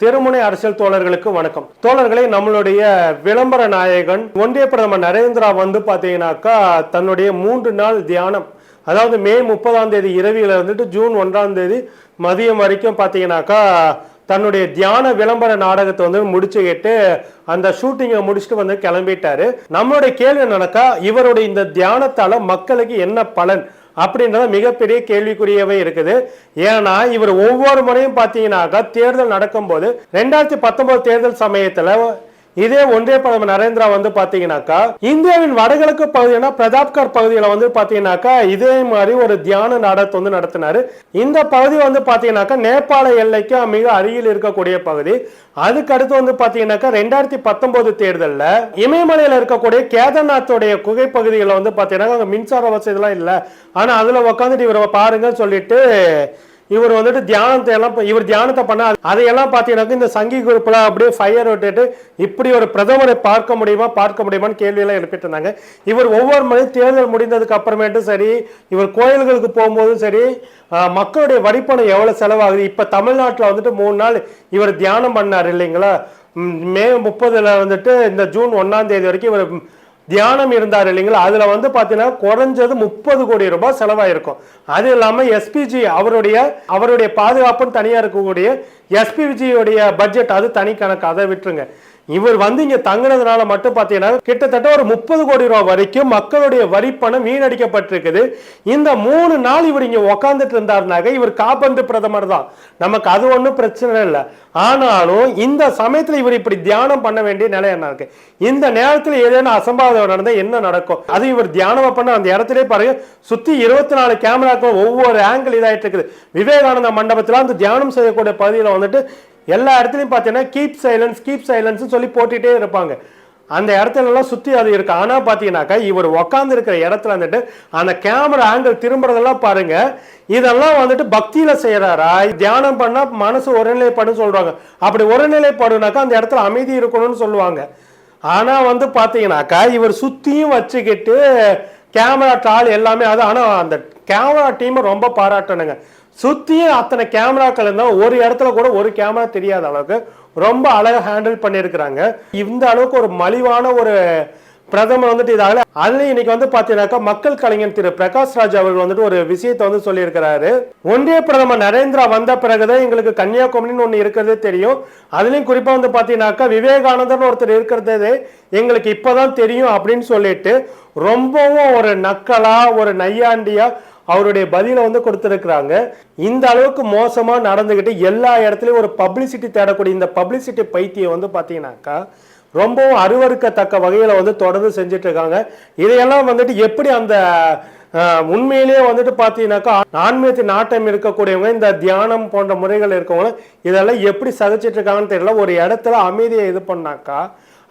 திருமுனை அரசியல் தோழர்களுக்கு வணக்கம். தோழர்களே நம்மளுடைய விளம்பர நாயகன் ஒன்றிய பிரதமர் நரேந்திரா வந்து பாத்தீங்கன்னாக்கா தன்னுடைய மூன்று நாள் தியானம் அதாவது மே முப்பதாம் தேதி இரவியில இருந்துட்டு ஜூன் ஒன்றாம் தேதி மதியம் வரைக்கும் பாத்தீங்கன்னாக்கா தன்னுடைய தியான விளம்பர நாடகத்தை வந்து முடிச்சுக்கிட்டு அந்த ஷூட்டிங்கை முடிச்சுட்டு வந்து கிளம்பிட்டாரு. நம்மளுடைய கேள்வி என்னன்னாக்கா இவருடைய இந்த தியானத்தால மக்களுக்கு என்ன பலன்? அப்படின்றத மிகப்பெரிய கேள்விக்குரியவே இருக்குது. ஏன்னா இவர் ஒவ்வொரு முறையும் பார்த்தீங்கன்னாக்கா தேர்தல் நடக்கும்போது ரெண்டாயிரத்தி பத்தொன்பது தேர்தல் சமயத்தில் இதே ஒன்றிய பிரதமர் நரேந்திரா வந்து பாத்தீங்கன்னாக்கா இந்தியாவின் வடகிழக்கு பகுதியான பிரதாப்கர் பகுதியில வந்து பாத்தீங்கன்னாக்கா இதே மாதிரி ஒரு தியான நாடகத்தை வந்து நடத்தினாரு. இந்த பகுதி வந்து பாத்தீங்கன்னாக்கா நேபாள எல்லைக்கு மிக அருகில் இருக்கக்கூடிய பகுதி. அதுக்கு அடுத்து வந்து பாத்தீங்கன்னாக்கா ரெண்டாயிரத்தி பத்தொன்பது தேர்தலில் இமயமலையில இருக்கக்கூடிய கேதார்நாத்தோடைய குகை பகுதிகளில் வந்து பாத்தீங்கன்னா அங்க மின்சார வசதிலாம் இல்லை. ஆனா அதுல உட்காந்துட்டு இவரை பாருங்கன்னு சொல்லிட்டு இவர் வந்துட்டு தியானத்தை எல்லாம் இவர் தியானத்தை பண்ண அதையெல்லாம் பார்த்தீங்கன்னாக்க இந்த சங்கி குரூப்பில் அப்படியே ஃபயர் விட்டுட்டு இப்படி ஒரு பிரதமரை பார்க்க முடியுமா பார்க்க முடியுமான்னு கேள்வியெல்லாம் எழுப்பிட்டு இருந்தாங்க. இவர் ஒவ்வொரு முறை தேர்தல் முடிந்ததுக்கு அப்புறமேட்டும் சரி இவர் கோயில்களுக்கு போகும்போதும் சரி மக்களுடைய வரிப்பணம் எவ்வளோ செலவாகுது? இப்போ தமிழ்நாட்டில் வந்துட்டு மூணு நாள் இவர் தியானம் பண்ணார் இல்லைங்களா? மே முப்பதுல வந்துட்டு இந்த ஜூன் ஒன்னாம் தேதி வரைக்கும் இவர் தியானம் இருந்தார் இல்லைங்களா? அதுல வந்து பாத்தீங்கன்னா குறைஞ்சது முப்பது கோடி ரூபாய் செலவாயிருக்கும். அது இல்லாம எஸ்பிஜி அவருடைய அவருடைய பாதுகாப்புன்னு தனியா இருக்கக்கூடிய எஸ்பிஜியுடைய பட்ஜெட் அது தனி கணக்கு. அதை விட்டுருங்க. இவர் வந்து இங்க தங்குனதுனால மட்டும் பாத்தீங்கன்னா கிட்டத்தட்ட ஒரு முப்பது கோடி ரூபாய் வரைக்கும் மக்களுடைய வரி பணம் வீணடிக்கப்பட்டிருக்குது. இந்த மூணு நாள் இவர் இங்க உக்காந்துட்டு இருந்தாருனாக்க இவர் காப்பந்து பிரதமர் தான். நமக்கு அது ஒன்றும் பிரச்சனை இல்லை. ஆனாலும் இந்த சமயத்துல இவர் இப்படி தியானம் பண்ண வேண்டிய நிலை என்ன இருக்கு? இந்த நேரத்தில் ஏதேனும் அசம்பாவிதம் நடந்தா என்ன நடக்கும்? அது இவர் தியானம் பண்ண அந்த இடத்துல பாருங்க சுத்தி இருபத்தி நாலு கேமராக்கள் ஒவ்வொரு ஆங்கிள் இதாயிட்டு இருக்குது. விவேகானந்த மண்டபத்துல அந்த தியானம் செய்யக்கூடிய பகுதியில் வந்துட்டு எல்லா இடத்துலையும் பார்த்தீங்கன்னா கீப் சைலன்ஸ் கீப் சைலன்ஸ்னு சொல்லி போட்டுகிட்டே இருப்பாங்க. அந்த இடத்துலலாம் சுற்றி அது இருக்குது ஆனால் பார்த்தீங்கன்னாக்கா இவர் உக்காந்துருக்கிற இடத்துல வந்துட்டு அந்த கேமரா ஆங்கிள் திரும்புறதெல்லாம் பாருங்கள் இதெல்லாம் வந்துட்டு பக்தியில் செய்கிறாரா தியானம் பண்ணால் மனசு ஒருநிலைப்படும் சொல்கிறாங்க அப்படி ஒருநிலைப்படுனாக்கா அந்த இடத்துல அமைதி இருக்கணும்னு சொல்லுவாங்க. ஆனால் வந்து பார்த்தீங்கன்னாக்கா இவர் சுற்றியும் வச்சுக்கிட்டு கேமரா ட்ரால் எல்லாமே அது. ஆனால் அந்த கேமரா டீமை ரொம்ப பாராட்டணுங்க. சுற்றியும் அத்தனை கேமராக்கள் இருந்தால் ஒரு இடத்துல கூட ஒரு கேமரா தெரியாத அளவுக்கு ரொம்ப அழகாக ஹேண்டில் பண்ணியிருக்கிறாங்க. இந்த அளவுக்கு ஒரு மலிவான ஒரு பிரதமர் வந்துட்டு இதாகல. அதுலயும் இன்னைக்கு வந்து பாத்தீங்கன்னாக்கா மக்கள் கலைஞர் திரு பிரகாஷ் ராஜ் அவர்கள் வந்துட்டு ஒரு விஷயத்தை வந்து சொல்லியிருக்கிறாரு. ஒன்றிய பிரதமர் நரேந்திரா வந்த பிறகுதான் எங்களுக்கு கன்னியாகுமரின்னு ஒன்று இருக்கிறதே தெரியும். அதுலயும் குறிப்பா வந்து பாத்தீங்கன்னாக்கா விவேகானந்தர்னு ஒருத்தர் இருக்கிறதே எங்களுக்கு இப்பதான் தெரியும் அப்படின்னு சொல்லிட்டு ரொம்பவும் ஒரு நக்கலா ஒரு நையாண்டியா அவருடைய பதிலை வந்து கொடுத்துருக்குறாங்க. இந்த அளவுக்கு மோசமா நடந்துக்கிட்டு எல்லா இடத்துலையும் ஒரு பப்ளிசிட்டி தேடக்கூடிய இந்த பப்ளிசிட்டி பைத்தியம் வந்து பார்த்தீங்கன்னாக்கா ரொம்பவும் அருவறுக்கத்தக்க வகையில் வந்து தொடர்ந்து செஞ்சுட்டு இருக்காங்க இதையெல்லாம் வந்துட்டு எப்படி அந்த உண்மையிலேயே வந்துட்டு பார்த்தீங்கன்னாக்கா ஆன்மீகத்தின் நாட்டம் இருக்கக்கூடியவங்க இந்த தியானம் போன்ற முறைகள் இருக்கவங்க இதெல்லாம் எப்படி சகிச்சிட்டு இருக்காங்கன்னு தெரியல. ஒரு இடத்துல அமைதியை இது பண்ணாக்கா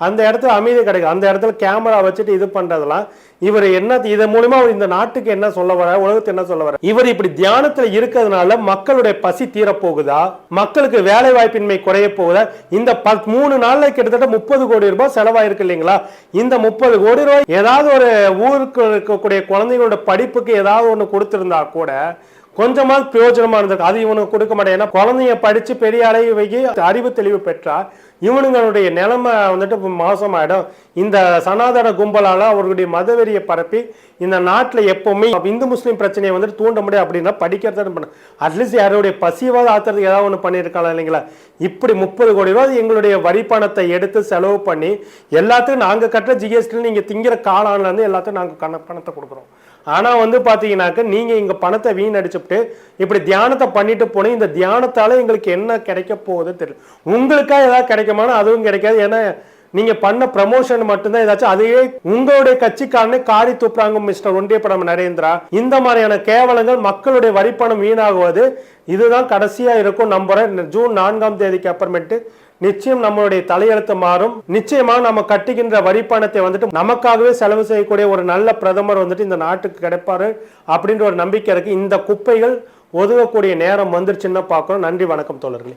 அந்த இடத்துல அமைதி கிடைக்கும். அந்த இடத்துல கேமரா வச்சுட்டு இது பண்றதெல்லாம் இவர் என்ன இதன் மூலிமா அவர் இந்த நாட்டுக்கு என்ன சொல்ல வர உலகத்துக்கு என்ன சொல்ல வர இவர் இப்படி தியானத்துல இருக்கிறதுனால மக்களுடைய பசி தீரப்போகுதா? மக்களுக்கு வேலை வாய்ப்பின்மை குறைய போகுதா? இந்த பத் மூணு நாள்ல கிட்டத்தட்ட முப்பது கோடி ரூபாய் செலவாயிருக்கு இல்லைங்களா? இந்த முப்பது கோடி ரூபாய் ஏதாவது ஒரு ஊருக்கு இருக்கக்கூடிய குழந்தைகளோட படிப்புக்கு ஏதாவது ஒண்ணு கொடுத்துருந்தா கூட கொஞ்சமாவது பிரயோஜனமா இருந்திருக்கு அது இவனுக்கு கொடுக்க மாட்டேன். ஏன்னா குழந்தைய படிச்சு பெரிய அளவு அறிவு தெளிவு பெற்றா இவனுங்களுடைய நிலைமை வந்துட்டு இப்போ மோசமாயிடும். இந்த சனாதன கும்பலால் அவர்களுடைய மதவெறியை பரப்பி இந்த நாட்டில் எப்போவுமே இந்து முஸ்லீம் பிரச்சனையை வந்துட்டு தூண்ட முடியும் அப்படின்னா படிக்கிறத பண்ண அட்லீஸ்ட் யாருடைய பசிவாத ஆத்துறதுக்கு ஏதாவது ஒன்று பண்ணியிருக்காங்க இல்லைங்களா? இப்படி முப்பது கோடி ரூபாய் எங்களுடைய வரி பணத்தை எடுத்து செலவு பண்ணி எல்லாத்துக்கும் நாங்கள் கட்டுற ஜிஎஸ்டியில் நீங்கள் திங்கிற காலான்ல இருந்து நாங்கள் கண பணத்தை கொடுக்குறோம். ஆனால் வந்து பார்த்தீங்கன்னாக்க நீங்கள் இங்கே பணத்தை வீணடிச்சுட்டு இப்படி தியானத்தை பண்ணிட்டு போனீங்க இந்த தியானத்தால் எங்களுக்கு என்ன கிடைக்க போகுது தெரியல. உங்களுக்கா ஏதாவது கிடைக்குமானா அதுவும் கிடைக்காது. ஏன்னா நீங்கள் பண்ண ப்ரமோஷன் மட்டும்தான் ஏதாச்சும் அதையே உங்களுடைய கட்சிக்காரனே காரி துப்புறாங்க மிஸ்டர் ஒன்றிய படம் நரேந்திரா. இந்த மாதிரியான கேவலங்கள் மக்களுடைய வரிப்பணம் வீணாகுவது இதுதான் கடைசியாக இருக்கும் நம்புறேன். ஜூன் நான்காம் தேதிக்கு அப்புறமேட்டு நிச்சயம் நம்மளுடைய தலையெழுத்து மாறும். நிச்சயமா நம்ம கட்டுகின்ற வரிப்பணத்தை வந்துட்டு நமக்காகவே செலவு செய்யக்கூடிய ஒரு நல்ல பிரதமர் வந்துட்டு இந்த நாட்டுக்கு கிடைப்பாரு அப்படின்ற ஒரு நம்பிக்கை இருக்கு. இந்த குப்பைகள் ஒதுங்கக்கூடிய நேரம் வந்துருச்சுன்னு பார்க்குறோம். நன்றி வணக்கம் தோழர்களே.